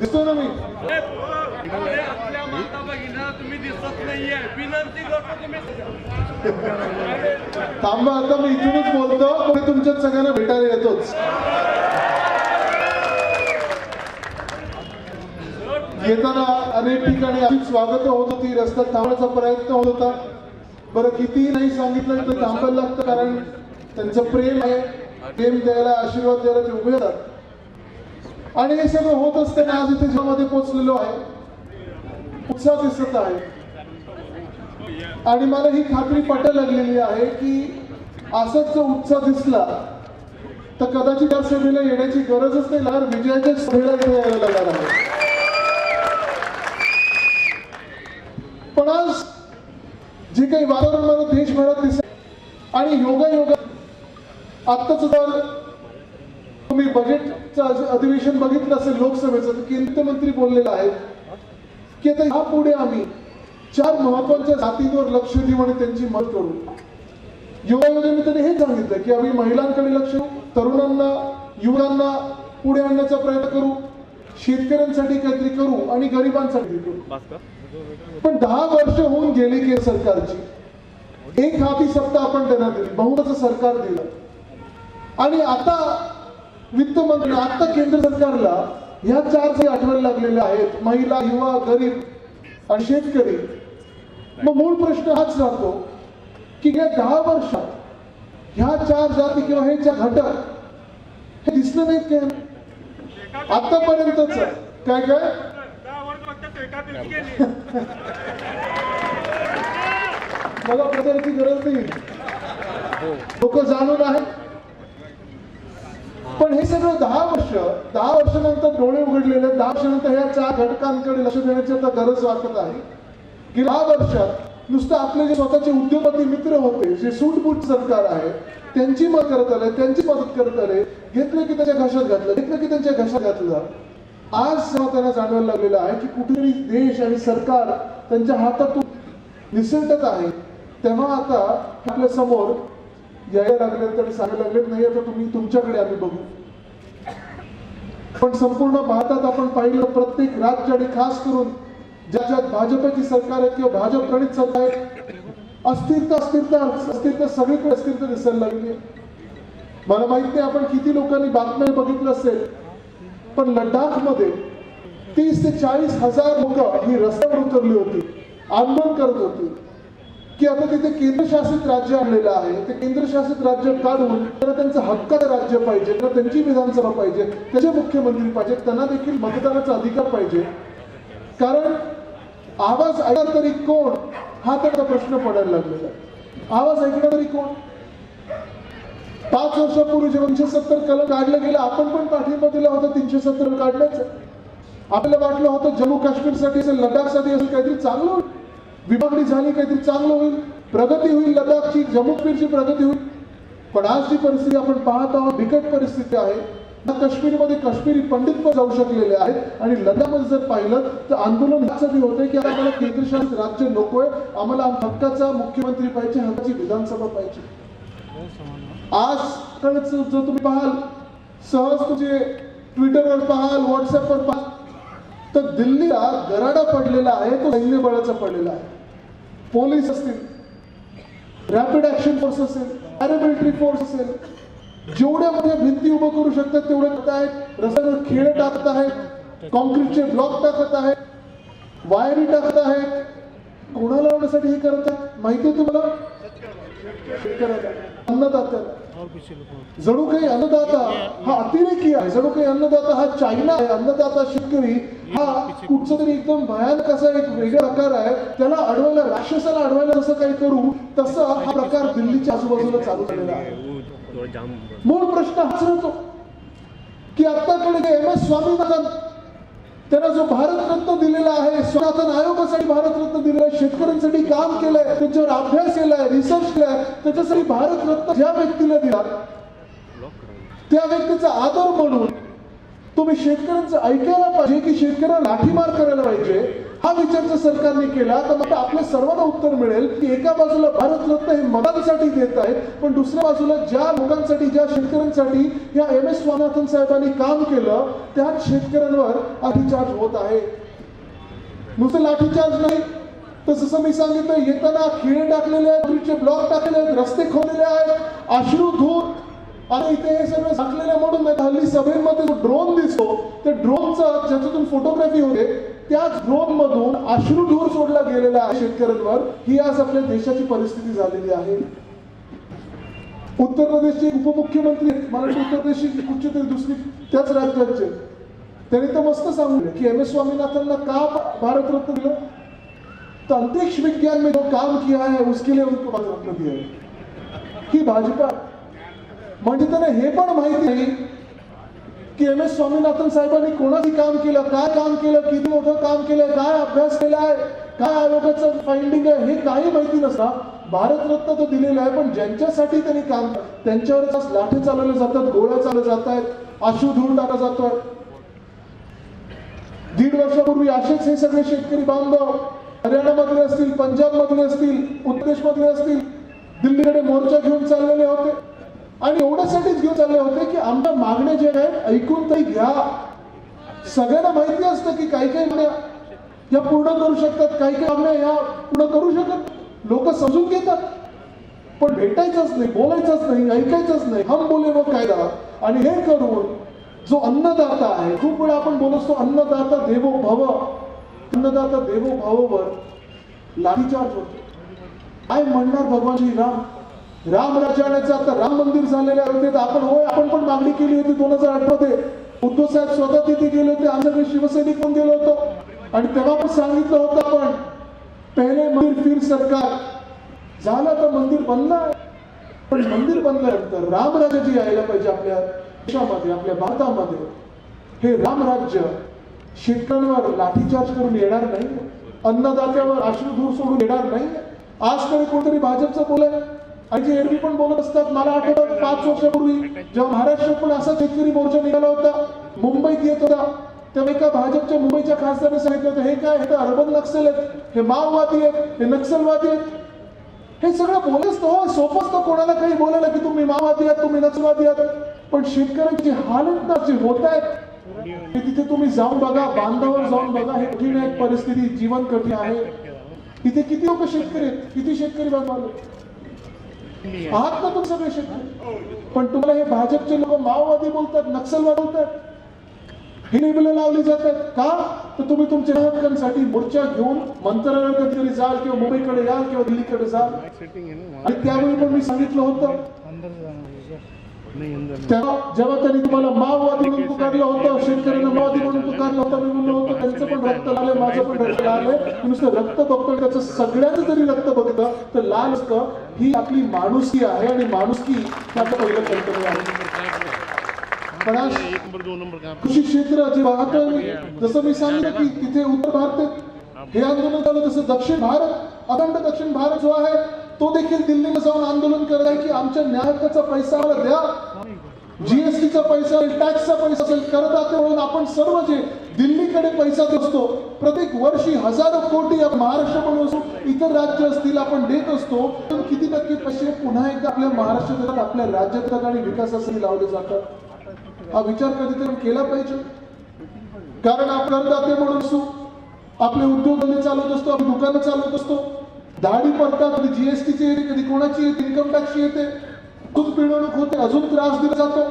दिसतो ना मी? आपल्या तुम्ही दिसत नाहीये विनंती थांबा आता मी इथूनच बोलतो. मी तुमच्यात सगळ्यांना भेटायला येतोच. येताना अनेक ठिकाणी अशीच स्वागत होत होती. रस्त्यात थांबण्याचा प्रयत्न होत होता. बरं कितीही नाही सांगितलं तर थांबायला लागतं कारण त्यांचं प्रेम आहे. प्रेम द्यायला आशीर्वाद द्यायला ते उभे राहतात आणि हे सगळं होत असताना आज इथे जेव्हामध्ये पोहोचलेलो आहे. उत्साह दिसत आहे. आणि मला ही खात्री पटायला लागलेली आहे की असाच जो उत्साह दिसला तर कदाचित या सभेला येण्याची गरजच नाही. लागणार विजयाच्या सभेला इथे यायला लागणार आहे. पण आज जे काही वातावरण मला देशभरात दिसत आणि योगा योगा आत्ताच जर तुम्ही बजेटचं अधिवेशन बघितलं असेल लोकसभेचं केंद्रीय मंत्री बोललेला आहे की आता यापुढे आम्ही चार महत्त्वाच्या जातींवर लक्ष देऊ आणि त्यांची मदत करू. युवा योजनेने हे सांगितलं की आम्ही महिलांकडे लक्ष देऊ तरुणांना युवांना पुढे आणण्याचा प्रयत्न करू शेतकऱ्यांसाठी काहीतरी करू आणि गरिबांसाठी करू. पण दहा वर्ष होऊन गेली की सरकारची. एक हाती सत्ता आपण त्यांना दिली बहुमताचं सरकार दिलं. आणि आता वित्त मंत्री आता केंद्र सरकारला ह्या चार जे आठवण लागलेल्या आहेत महिला युवा गरीब आणि शेतकरी मग मूळ प्रश्न हाच राहतो की गेल्या दहा वर्षात ह्या चार जाती किंवा हे चार घटक हे दिसलं नाहीत काय आतापर्यंतच. काय काय? मला प्रचाराची गरज नाही. लोक जाणून आहेत. पण हे सगळं दहा वर्ष दहा वर्षानंतर डोळे उघडलेले दहा वर्षानंतर ह्या चार घटकांकडे लक्ष देण्याची आता गरज वाटत आहे. की दहा वर्षात नुसतं आपले जे स्वतःचे उद्योगपती मित्र होते जे सूटबूट सरकार आहे त्यांची मदत करत आले त्यांची मदत करत आले घेतलं की त्याच्या घशात घातलं घेतलं की त्यांच्या घशात घातलं. आज त्यांना जाणवायला लागलेलं आहे की कुठेतरी देश आणि सरकार त्यांच्या हातातून निसटत आहे. तेव्हा आता आपल्यासमोर यायला लागले तर सांगायला लागलेत नाही आता तुम्ही तुमच्याकडे आम्ही बघू. पण संपूर्ण भारतात आपण पाहिलं प्रत्येक राज्य आणि खास करून ज्याच्यात भाजपची सरकार आहे किंवा भाजप प्रणित सरकार आहे अस्थिरता अस्थिरता अस्थिरता सगळीकडे अस्थिरता दिसायला लागली. मला माहीत नाही आपण किती लोकांनी बातम्या बघितलं असेल पण लडाखमध्ये तीस ते चाळीस हजार लोक ही रस्त्यावर उतरली होती आंदोलन करत होती. की आता तिथे केंद्रशासित राज्य आणलेलं आहे. ते केंद्रशासित राज्य काढून त्यांना त्यांचं हक्काचं राज्य पाहिजे त्यांना त्यांची विधानसभा पाहिजे त्याचे मुख्यमंत्री पाहिजे त्यांना देखील मतदानाचा अधिकार पाहिजे. कारण आवाज ऐकणार तरी कोण? हा त्यांचा प्रश्न पडायला लागलेला आहे. आवाज ऐकणार तरी कोण? पाच वर्षापूर्वी दोनशे सत्तर कलम काढलं गेलं आपण पण पाठिंबा दिला होता तीनशे सत्तर काढण्याचं आपल्याला वाटलं होतं जम्मू काश्मीरसाठी असेल लडाखसाठी असेल काहीतरी चांगलं होईल विभागणी झाली काहीतरी चांगलं होईल प्रगती होईल लडाखची जम्मू काश्मीरची प्रगती होईल. पण आज जी परिस्थिती आपण पाहत आहोत बिकट परिस्थिती आहे. काश्मीरमध्ये काश्मीरी पंडित पण जाऊ शकलेले आहेत. आणि लडाखमध्ये जर पाहिलं तर आंदोलन ह्यासाठी होते की आम्हाला केंद्रशासित राज्य नकोय आम्हाला हक्काचा मुख्यमंत्री पाहिजे हक्काची विधानसभा पाहिजे. आज जर तुम्ही पाहाल सहज तुझे ट्विटरवर पाहाल व्हॉट्सअपवर पाहाल तर दिल्ली हा गराडा पडलेला आहे तो सैन्य बळाचा पडलेला आहे. पोलीस असतील रॅपिड ऍक्शन फोर्स असेल पॅरामिलिटरी फोर्स असेल जेवढ्या मोठ्या भिंती उभं करू शकतात तेवढे करत आहेत रस्त्यावर खेळ टाकत आहेत कॉन्क्रीटचे ब्लॉक टाकत आहेत वायरी टाकत आहेत. कोणाला लावण्यासाठी हे करत आहेत? माहिती आहे तुम्हाला? अन्नदात्याला जणू काही अन्नदाता हा अतिरेकी आहे. जणू काही अन्नदाता हा चायना आहे. अन्नदाता शेतकरी हा कुठचा तरी एकदम भयानक असा एक वेगळा प्रकार आहे. त्याला अडवायला राक्षसाला अडवायला जसं काही करू तसा हा प्रकार दिल्लीच्या आजूबाजूला चालू झालेला आहे. मूळ प्रश्न हाच राहतो की आताकडे एम एस स्वामीनाथन त्यांना जो भारतरत्न दिलेला आहे सनातन आयोगासाठी भारतरत्न दिलेला आहे शेतकऱ्यांसाठी काम केलंय त्यांच्यावर अभ्यास केलाय रिसर्च केलाय त्याच्यासाठी भारतरत्न ज्या व्यक्तीला दिला त्या व्यक्तीचा आदर म्हणून तुम्ही शेतकऱ्यांचं ऐकायला पाहिजे की शेतकऱ्यांना लाठीमार करायला पाहिजे. हा विचार जर सरकारने केला तर मग आपल्या सर्वांना उत्तर मिळेल की एका बाजूला भारतरत्न हे मतांसाठी देत आहेत पण दुसऱ्या बाजूला ज्या लोकांसाठी ज्या शेतकऱ्यांसाठी या एम एस स्वामीनाथन साहेबांनी काम केलं त्याच शेतकऱ्यांवर लाठीचार्ज होत आहे. नुसतं लाठीचार्ज नाही. तर जसं मी सांगितलं येताना खिळे टाकलेले आहेत ब्रिजचे ब्लॉक टाकलेले आहेत रस्ते खोदलेले आहेत अश्रू धूर. आणि इथे हे सगळं झाकलेलं म्हणून हल्ली सभेमध्ये जो ड्रोन दिसतो त्या ड्रोनचा ज्याच्यातून फोटोग्राफी होते त्याच ड्रोन मधून अश्रू धूर सोडला गेलेला आहे. शेतकऱ्यांवर ही आज आपल्या देशाची परिस्थिती झालेली आहे. उत्तर प्रदेशचे उपमुख्यमंत्री मला उत्तर प्रदेशची कुठची तरी दुसरी त्याच राज्याचे. त्यांनी तर मस्त सांगितलं की एम एस स्वामीनाथनला का भारतरत्न दिलं? तो अंतरिक्ष विज्ञान में जो काम किया है उसके लिए उनको भारतरत्न दिया ही भाजपा. म्हणजे त्यांना हे पण माहिती नाही की एम एस स्वामीनाथन साहेबांनी कोणाची काम केलं काय काम केलं किती मोठं काम केलं काय अभ्यास केला आहे काय आयोगाचं फाइंडिंग आहे हे काही माहिती नसता. भारतरत्न तर दिलेलं आहे पण ज्यांच्यासाठी त्यांनी काम त्यांच्यावर आज लाठी चालवल्या जातात गोळ्या चालवल्या जात आहेत आशू धुवून टाकला जातोय. दीड वर्षापूर्वी असेच हे सगळे शेतकरी बांधव हरियाणामधले असतील पंजाब मधले असतील उत्तर प्रदेशमधले असतील दिल्लीकडे मोर्चा घेऊन चाललेले होते. आणि एवढ्यासाठीच घेऊन चालले होते की आमच्या मागण्या जे आहेत ऐकून तरी घ्या. सगळ्यांना माहिती असतं की काही काही मागण्या या पूर्ण करू शकतात काही काही मागण्या या पूर्ण करू शकत. लोक समजून घेतात. पण भेटायचंच नाही बोलायचंच नाही ऐकायचंच नाही. हम बोले मग कायदा. आणि हे करून जो अन्नदाता आहे खूप वेळा आपण बोलतो असतो अन्नदाता देवो भव. अन्नदाता देवो भववर लाठीचार्ज होतो. काय म्हणणार भगवान श्री राम राम आता राम मंदिर झालेले होते तर आपण होय आपण पण मागणी केली होती दोन हजार अठरा मध्ये उद्धव साहेब स्वतः तिथे गेले होते आमच्याकडे शिवसैनिक पण गेलो होतो. आणि तेव्हा पण सांगितलं होतं आपण पहिले मंदिर फिर सरकार. झालं तर मंदिर बनलं पण मंदिर बनल्यानंतर रामराज्य जे यायला पाहिजे आपल्या देशामध्ये आपल्या भारतामध्ये. हे रामराज्य शेतकऱ्यांवर लाठीचार्ज करून येणार नाही. अन्नदात्यावर अश्रुधूर सोडून येणार नाही. आज तरी कोणतरी भाजपचं बोलाय आणि जे एरवी पण बोलत असतात. मला आठवतं पाच वर्षापूर्वी जेव्हा महाराष्ट्रात पण असा शेतकरी मोर्चा निघाला होता. मुंबईत येत होता. तेव्हा एका भाजपच्या मुंबईच्या खासदाराने सांगितलं होतं हे काय हे तर अर्बन नक्षल आहेत. हे माओवादी आहेत. हे नक्षलवादी आहेत. हे सगळं बोलच हो कोणाला काही बोलायला की तुम्ही माओवादी आहात तुम्ही नक्षलवादी आहात. पण शेतकऱ्यांची हालत ना जे होत आहेत तिथे तुम्ही जाऊन बघा बांधावर जाऊन बघा. हे कठीण आहे. परिस्थिती जीवन कठीण आहे. तिथे किती लोक शेतकरी आहेत? किती शेतकरी बांधवाले? आहात ना तुम्ही सगळे शेतकरी पण तुम्हाला हे भाजपचे लोक माओवादी बोलतात नक्षलवादी बोलतात ही निबलं लावली जातात. का? तर तुम्ही तुमच्या हक्कांसाठी मोर्चा घेऊन मंत्रालय कधीतरी जाल किंवा मुंबईकडे जाल किंवा दिल्लीकडे जाल. आणि त्यावेळी पण मी सांगितलं होतं. जेव्हा त्यांनी तुम्हाला माओवादी म्हणून पुकारलं होतं शेतकऱ्यांना माओवादी म्हणून पुकारलं होतं मी म्हणलं होतं त्यांचं पण रक्त लागलंय माझं पण रक्त लागलंय. नुसतं रक्त बघतो त्याचं सगळ्यांचं जरी रक्त बघितलं तर लाल असतं ही आपली माणुसकी आहे आणि माणुसकी आपलं पहिलं कर्तव्य आहे पण आज कृषी क्षेत्र जे वाहतोय मी जसं मी सांगितलं की तिथे उत्तर भारतात हे आंदोलन झालं तसं दक्षिण भारत अखंड दक्षिण भारत जो आहे तो देखील दिल्लीला जाऊन आंदोलन करत आहे की आमच्या न्यायकाचा पैसा आम्हाला द्या. जीएसटीचा पैसा असेल टॅक्सचा पैसा असेल करदाते म्हणून आपण सर्व जे दिल्लीकडे पैसा असतो प्रत्येक वर्षी हजारो कोटी महाराष्ट्र पण असो इतर राज्य असतील आपण देत असतो. पण किती टक्के पैसे पुन्हा एकदा आपल्या महाराष्ट्र देतात आपल्या राज्यात आणि विकासासाठी लावले जातात? हा विचार कधीतरी केला पाहिजे. कारण आपण करदाते म्हणून असू आपले उद्योगधंदे चालवत असतो आपली दुकानं चालवत असतो. दाढी पडतात कधी जीएसटीची येते कधी? कोणाची येते? इन्कम टॅक्सची येते. अजून पिळवणूक होते अजून त्रास दिला जातो.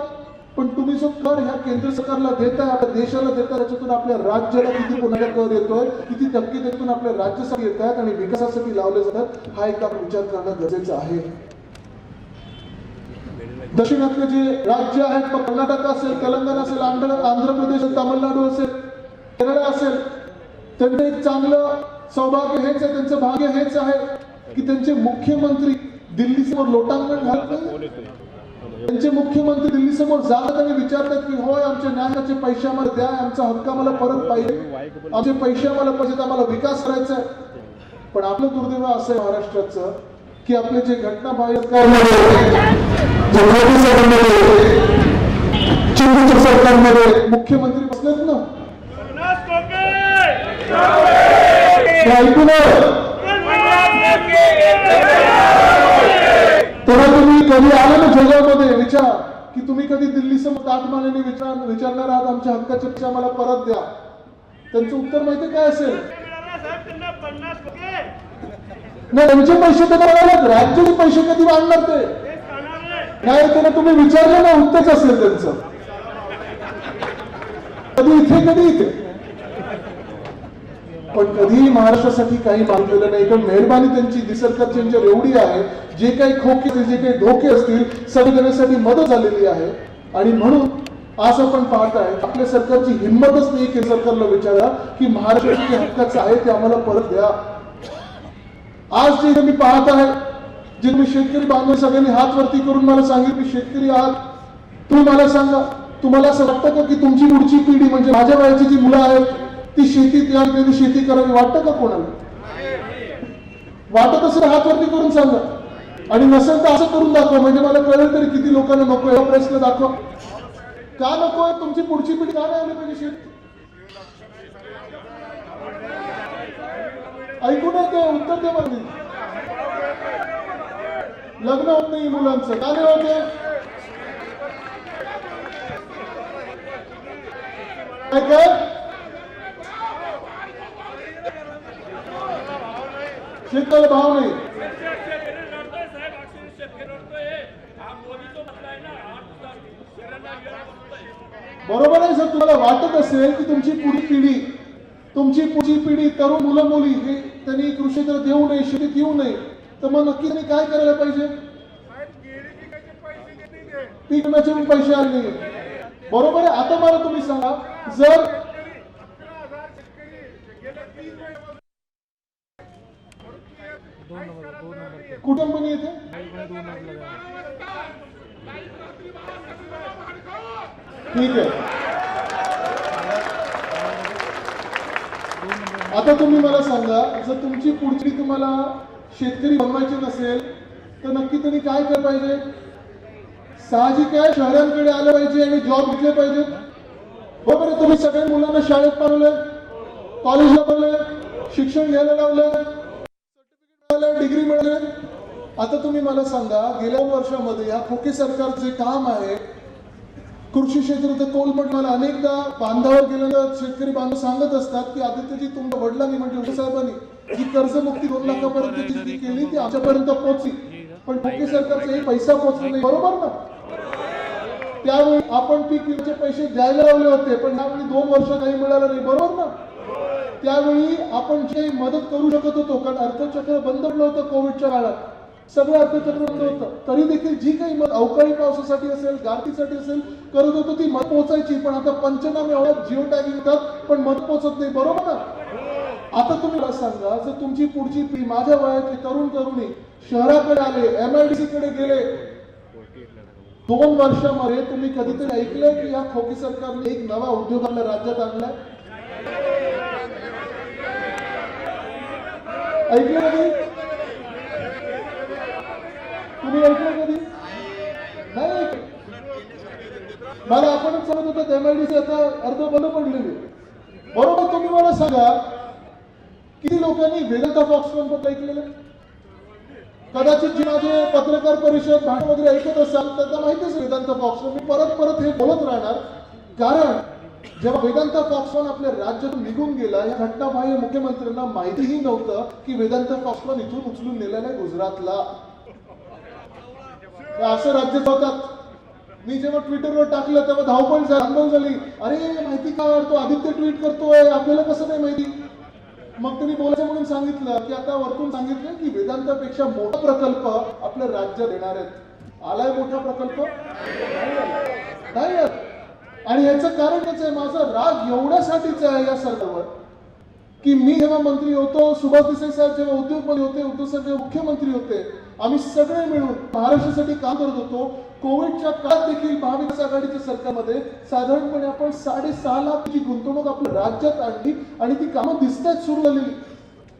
पण तुम्ही जो कर ह्या केंद्र सरकारला देताय आपल्या देशाला देताय त्याच्यातून आपल्या राज्याला किती कोणाला कर येतोय किती टक्के त्यातून आपल्या राज्यासाठी येत आहेत आणि विकासासाठी लावले जातात हा एक आपण विचार करणं गरजेचं आहे. दक्षिणातले जे राज्य आहेत मग कर्नाटक असेल तेलंगणा असेल आंध्र आंध्र प्रदेश तामिळनाडू असेल केरळ असेल त्यांचं एक चांगलं सौभाग्य हेच आहे त्यांचं भाग्य हेच आहे की त्यांचे मुख्यमंत्री दिल्लीसमोर लोटांगण घालत त्यांचे मुख्यमंत्री दिल्लीसमोर जातात आणि विचारतात की होय आमच्या न्यायाचे पैसे आम्हाला द्या आमचा हक्क आम्हाला परत पाहिजे. आमचे पैसे आम्हाला पाहिजेत आम्हाला विकास करायचा आहे. पण आपलं दुर्दैव असं आहे महाराष्ट्राचं की आपले जे घटना बाह्य सरकारमध्ये मुख्यमंत्री बसलेत ना तेव्हा तुम्ही कधी आले ना जगामध्ये? विचार. की तुम्ही कधी दिल्ली समोर ताट विचार विचारणार आहात? आमच्या हक्काचे पैसे मला परत द्या. त्यांचं उत्तर माहिती काय असेल? नाही त्यांचे पैसे तर मिळालेत राज्याचे पैसे कधी वाढणार ते? नाही त्यांना तुम्ही विचारलं ना उत्तरच असेल त्यांचं. कधी इथे कधी इथे? पण कधीही महाराष्ट्रासाठी काही मागलेलं नाही. कारण मेहरबानी त्यांची दिस सरकारची एवढी आहे जे काही खोके जे काही धोके असतील सगळे देण्यासाठी मदत झालेली आहे. आणि म्हणून आज आपण पाहताय आपल्या सरकारची हिंमतच नाही की सरकारला विचारा की महाराष्ट्राचे जे हक्काचं आहे ते आम्हाला परत द्या. आज जे मी पाहत आहे जे तुम्ही शेतकरी बांधव सगळ्यांनी हात वरती करून मला सांगेल की शेतकरी आहात. तुम्ही मला सांगा तुम्हाला असं वाटतं का की तुमची पुढची पिढी म्हणजे माझ्या वयाची जी मुलं आहेत ती शेती या त्यांनी शेती करावी. वाटतं का कोणाला? वाटत असेल हात वरती करून सांगा आणि नसेल तर असं करून दाखवा. म्हणजे मला कळेल तरी किती लोकांना नको या प्रश्न दाखवा. का नको आहे? तुमची पुढची पिढी का नाही आली पाहिजे शेती? ऐकू नाही ते उत्तर दे मला लग्न होत नाही मुलांचं. का नाही होते काय काय शेतकऱ्याला भाव नाही बरोबर आहे सर तुम्हाला वाटत असेल की तुमची पुढी पिढी तुमची पुढची पिढी तरुण मुलं मुली हे त्यांनी कृषी तर देऊ नये शेतीत येऊ नये. तर मग नक्की त्यांनी काय करायला पाहिजे? पीक विम्याचे पण पैसे आले नाही बरोबर आहे आता मला तुम्ही सांगा जर कुठून पण येते? ठीक आहे. आता तुम्ही मला सांगा जर तुमची पुढची तुम्हाला शेतकरी बनवायचे नसेल तर नक्की त्यांनी काय केलं पाहिजे? साहजिक आहे शहरांकडे आलं पाहिजे आणि जॉब घेतले पाहिजेत हो बरोबर तुम्ही सगळ्या मुलांना शाळेत पाठवलंय कॉलेजला पाठवलंय शिक्षण घ्यायला लावलं लावलंय डिग्री मिळाले आता तुम्ही मला सांगा गेल्या वर्षामध्ये या खोके सरकारचे काम आहे. कृषी क्षेत्रात कोलपट मला अनेकदा बांधावर गेल्यानंतर शेतकरी बांधव सांगत असतात की आदित्यजी तुमच्या वडिलांनी म्हणजे साहेबांनी जी कर्जमुक्ती दोन लाखापर्यंत जी केली ती आमच्यापर्यंत पोहोचली. पण खोके सरकारचा एक पैसा पोहोचला नाही. बरोबर ना? त्यावेळी आपण पीक विम्याचे पैसे द्यायला लावले होते पण यावेळी दोन वर्ष काही मिळालं नाही. बरोबर ना? त्यावेळी आपण जे मदत करू शकत होतो कारण अर्थचक्र बंद पडलं होतं कोविडच्या काळात. सगळं अर्थचक्र बंद होतं. तरी देखील जी काही मदत अवकाळी पावसासाठी असेल गारठीसाठी असेल करत होतो ती मदत पोहोचायची. पण आता पंचनामे होतात जिओ टॅगिंग होतात पण मदत पोहोचत नाही. बरोबर ना? आता तुम्ही मला सांगा जर तुमची पुढची पिढी माझ्या वयातली तरुण तरुणी शहराकडे आले एम आय डी सी कडे गेले दोन वर्षामध्ये तुम्ही कधीतरी ऐकलंय की या खोकी सरकारने एक नवा उद्योग आपल्या राज्यात आणलाय? ऐकलं कधी? तुम्ही ऐकलं कधी? नाही मला आपणच सांगत होतो एमआयडीसी आता अर्ध बंद पडलेली. बरोबर तुम्ही मला सांगा किती लोकांनी वेदांता फॉक्सकॉनबद्दल ऐकलेलं? कदाचित जी माझे पत्रकार परिषद भाषण वगैरे ऐकत असाल त्यांना माहितीच वेदांत फॉक्सकॉन मी परत परत हे बोलत राहणार. कारण जेव्हा वेदांत फॉक्सकॉन आपल्या राज्यातून निघून गेला या घटनाबाह्य मुख्यमंत्र्यांना माहितीही नव्हतं की वेदांत फॉक्सकॉन इथून उचलून नेलेला आहे गुजरातला. असं राज्य होतात. मी जेव्हा ट्विटरवर टाकलं तेव्हा धावपळ झाली झाली. अरे माहिती का तो आदित्य ट्विट करतोय. आपल्याला कसं नाही माहिती? मग त्यांनी बोलायचं म्हणून सांगितलं की आता वरतून सांगितलं की वेदांतापेक्षा मोठा प्रकल्प आपल्या राज्यात येणार आहेत. आलाय मोठा प्रकल्प? नाही आला. आणि याचं कारण याचं आहे माझा राग एवढ्यासाठीच आहे या सरकारवर की मी जेव्हा मंत्री होतो सुभाष देसाई साहेब जेव्हा उद्योगमंत्री होते उद्धव साहेब जेव्हा मुख्यमंत्री होते आम्ही सगळे मिळून महाराष्ट्रासाठी काम करत होतो. कोविडच्या काळात देखील महाविकास आघाडीच्या सरकारमध्ये साधारणपणे आपण साडेसहा लाखची गुंतवणूक आपल्या राज्यात आणली आणि ती कामं दिसतायत सुरू झालेली.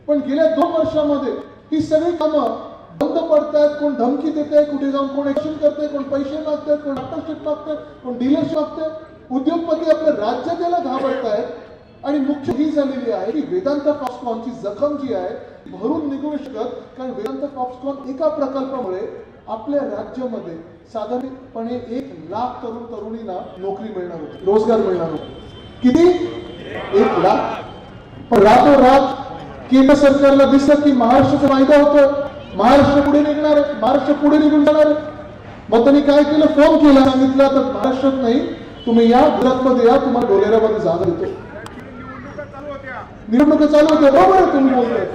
पण गेल्या दोन वर्षामध्ये ही सगळी कामं बंद पडतायत कोण धमकी देत आहे कुठे जाऊन कोण ऍक्शन करते कोण पैसे मागतात कोण पार्टनरशिप मागतात कोण डीलरशिप मागतात उद्योगपती आपल्या राज्यात घाबरत आहेत आणि मुख्य ही झालेली आहे की वेदांत फॉक्सकॉनची जखम जी आहे भरून निघू शकत. कारण वेदांत फॉक्सकॉन एका प्रकल्पामुळे आपल्या राज्यामध्ये साधारणपणे एक लाख तरुण तरुणींना नोकरी मिळणार होती रोजगार मिळणार होता. किती? एक लाख. पण रातोरात केंद्र सरकारला दिसत की महाराष्ट्राचा फायदा होतो महाराष्ट्र पुढे निघणार आहे. महाराष्ट्र पुढे निघून जाणार आहे. मग त्यांनी काय केलं? फोन केला. सांगितलं तर महाराष्ट्रात नाही तुम्ही या घरातमध्ये या तुम्हाला ढोलेरामध्ये जागा देतो. निवडणुका चालू होत्या बरोबर तुम्ही बोलताय.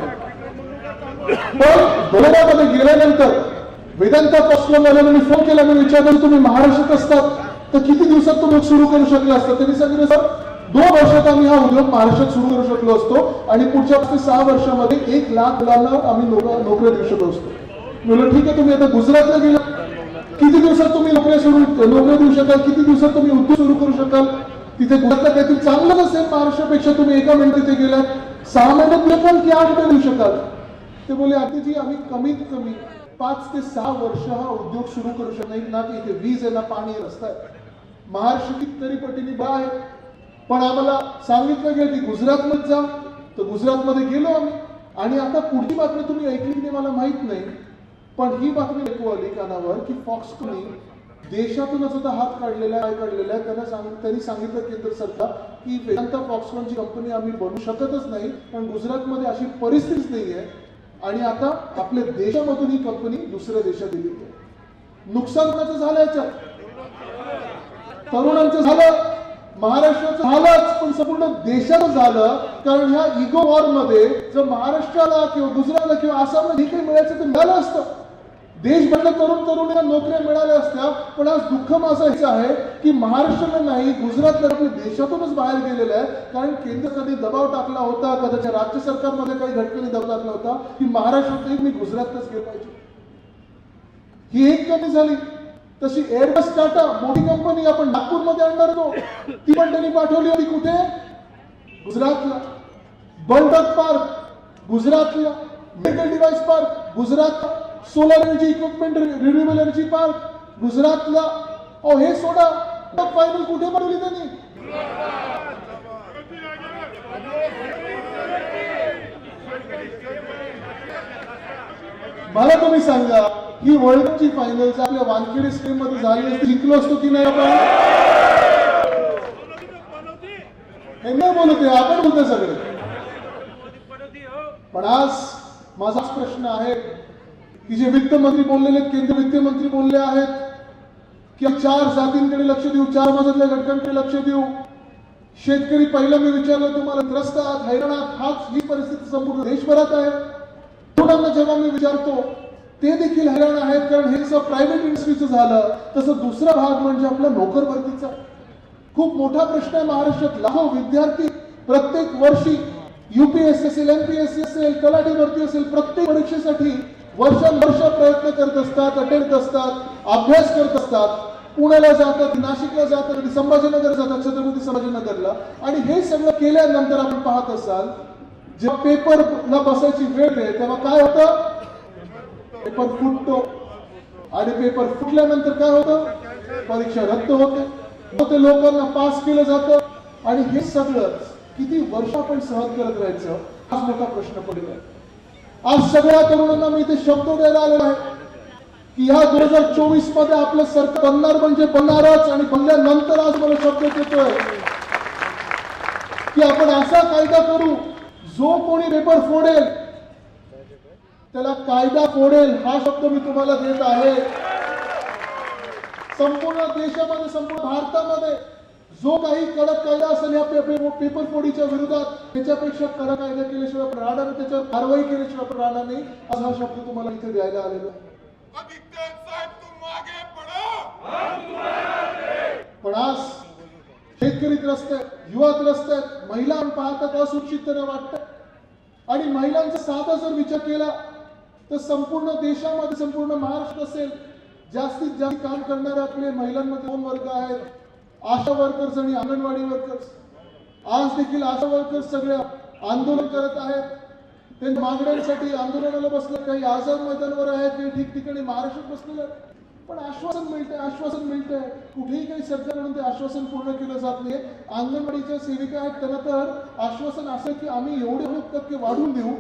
पण डोलेरामध्ये गेल्यानंतर वेदांता पस्कोवाल्यांनी फोन केला मी विचारलं तुम्ही महाराष्ट्रात असतात तर किती दिवसात तुम्ही सुरू करू शकले असतात त्यांनी सांगितलं सर दोन वर्षात आम्ही हा उद्योग महाराष्ट्रात सुरू करू शकलो असतो आणि पुढच्या ते सहा वर्षामध्ये एक लाख मुलांना आम्ही नोकऱ्या देऊ शकलो असतो. म्हणलं ठीक आहे तुम्ही आता गुजरातला गेला किती दिवसात तुम्ही नोकऱ्या सुरू नोकऱ्या देऊ शकाल? किती दिवसात तुम्ही उद्योग सुरू करू शकाल? तिथे गुजरातला काहीतरी चांगलं नसेल महाराष्ट्रापेक्षा तुम्ही एका मिनिट तिथे गेलात. सहा महिन्यात मिळताल की आठ महिने देऊ शकाल. ते बोले आतीजी आम्ही कमीत कमी पाच ते सहा वर्ष हा उद्योग सुरू करू शकत नाही. ना की इथे वीज आहे ना पाणी रस्ता आहे. महाराष्ट्र कितीतरी पटीने बा आहे. पण आम्हाला सांगितलं गेलं की गुजरातमध्ये जा. तर गुजरातमध्ये गेलो आम्ही. आणि आता पुढची बातमी तुम्ही ऐकली की मला माहीत नाही. पण ही बातमी ऐकू आली कानावर की फॉक्सकॉन देशातूनच आता हात काढलेला आहे काढलेला आहे. त्यांना सांग त्यांनी सांगितलं केंद्र सरकार की वेदांता फॉक्सकॉनची कंपनी आम्ही बनवू शकतच नाही पण गुजरातमध्ये अशी परिस्थितीच नाही आहे आणि आता आपल्या देशामधून ही कंपनी दुसऱ्या देशात दिली नुकसान कोणाचं झालं याच्यात. तरुणांचं झालं. महाराष्ट्राचं झालंच पण संपूर्ण देशाचं झालं. कारण ह्या इगो वॉरमध्ये जर महाराष्ट्राला किंवा गुजरातला किंवा आसामला जे काही मिळायचं ते मिळालं असतं. देशभरल्या तरुण तरुणीला नोकऱ्या मिळाल्या असत्या पण आज दुःख माझं हेच आहे की महाराष्ट्राला नाही गुजरातला आपल्या देशातूनच बाहेर गेलेलं आहे. कारण केंद्र सरकारने दबाव टाकला होता कदाचित राज्य सरकारमध्ये काही घटकांनी दबाव टाकला होता की महाराष्ट्रात मी गुजरातलाच गेलो पाहिजे. ही एक कमी झाली. तशी एअरबस टाटा मोठी कंपनी आपण नागपूरमध्ये आणणार होतो. ती पण त्यांनी पाठवली होती कुठे? गुजरातला. बंडक पार्क गुजरातला. मेडिकल डिव्हाइस पार्क गुजरातला. Solar energy equipment renewable energy park गुजरातला. अहो हे सोडा. फायनल कुठे बनवली त्यांनी? मला तुम्ही सांगा ही वर्ल्ड कपची फायनल आपल्या वानखेडे स्टेडियममध्ये झाली असते जिंकलो असतो की नाही आपण? हे नाही बोलत आहे आपण बोलतो सगळे. पण आज माझाच प्रश्न आहे की जे वित्तमंत्री बोललेले आहेत, केंद्रीय वित्तमंत्री बोलले आहेत की चार जातींकडे लक्ष देऊ चार मजतल्या घटकांकडे लक्ष देऊ. शेतकरी पहिला मी विचारलं तुम्हाला त्रस्त आहात हैराण आहात हाच ही परिस्थिती संपूर्ण देशभरात आहे. तरुणांना जेव्हा मी विचारतो ते देखील हैराण आहेत कारण हे जसं प्रायव्हेट इंडस्ट्रीचं झालं तसं दुसरा भाग म्हणजे आपल्या नोकर भरतीचा. खूप मोठा प्रश्न आहे महाराष्ट्रात. लाखो विद्यार्थी प्रत्येक वर्षी युपीएससी असेल एमपीएससी असेल तलाठी भरती असेल प्रत्येक परीक्षेसाठी वर्षानुवर्ष प्रयत्न करत असतात अटेंड असतात अभ्यास करत असतात. पुण्याला जातात नाशिकला जातात आणि संभाजीनगर जातात छत्रपती संभाजीनगरला. आणि हे सगळं केल्यानंतर आपण पाहत असाल जेव्हा पेपरला बसायची वेळ आहे तेव्हा काय होतं? पेपर फुटतो. आणि पेपर फुटल्यानंतर काय होतं? परीक्षा रद्द होते. मग ते लोकांना पास केलं जातं. आणि हे सगळं किती वर्ष आपण सहन करत राहायचं हाच मोठा प्रश्न पडलेला आहे. आज सगळ्या तरुणांना मी इथे शब्द द्यायला आलेलो आहे की ह्या दोन हजार चोवीसमध्ये आपलं सरकार बनणार म्हणजे बनणारच आणि बनल्यानंतर आज मला शब्द देतोय. की आपण असा कायदा करू जो कोणी पेपर फोडेल त्याला कायदा फोडेल हा शब्द मी तुम्हाला देत आहे. संपूर्ण देशामध्ये संपूर्ण भारतामध्ये जो काही कडक कायदा असेल या पेपर फोडीच्या विरोधात त्याच्यापेक्षा कडक कायदा केल्याशिवाय आपण राहणार नाही, त्याच्यावर कारवाई केल्याशिवाय आपण राहणार नाही असा शब्द तुम्हाला इथे द्यायला आलेला पण आज शेतकरी त्रस्त आहेत युवा त्रस्त आहेत महिला पाहतात असुरक्षित वाटतं? आणि महिलांचा साधा जर विचार केला तर संपूर्ण देशामध्ये संपूर्ण महाराष्ट्र असेल जास्तीत जास्त काम करणारे आपले महिलांमध्ये दोन वर्ग आहेत. आशा वर्कर्स आणि अंगणवाडी वर्कर्स आज देखील आशा वर्कर्स सगळ्या आंदोलन करत आहेत. त्यांच्या मागण्यांसाठी आंदोलनाला बसले. काही आझाद मैदानावर आहेत काही ठिकठिकाणी महाराष्ट्रात बसलेले आहेत. पण आश्वासन मिळतंय आश्वासन मिळतंय. कुठेही काही सरकारकडून ते आश्वासन पूर्ण केलं जात नाही. अंगणवाडीच्या सेविका आहेत त्यांना तर आश्वासन असं की आम्ही एवढे टक्के वाढून देऊ.